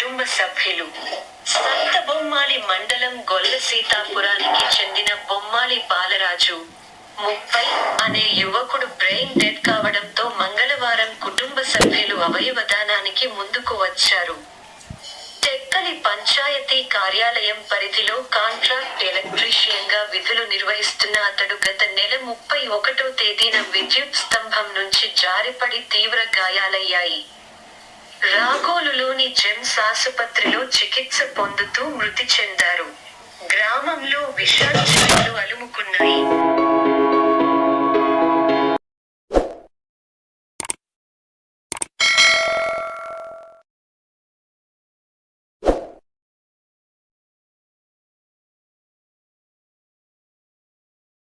కుటుంబ సభ్యులు. సంత బొమ్మాలి మండలం గొల్ల సీతాపురానికి చెందిన బొమ్మాలి బాలరాజు. ముప్పై అనే యువకుడు బ్రెయిన్ డెడ్ కావడంతో మంగళవారం కుటుంబ సభ్యులు అవయవదానానికి ముందుకు వచ్చారు. తెక్కలి పంచాయతీ కార్యాలయం పరిధిలో కాంట్రాక్ట్ ఎలక్ట్రీషియన్గా విధులు నిర్వహిస్తున్న అతడు గత నెల ముప్పై ఒకటో తేదీన విద్యుత్ స్తంభం నుంచి జారిపడి తీవ్ర గాయాలయ్యాయి. రాఘో జెమ్స్ ఆసుపత్రిలో చికిత్స పొందుతూ మృతి చెందారు. గ్రామంలో విష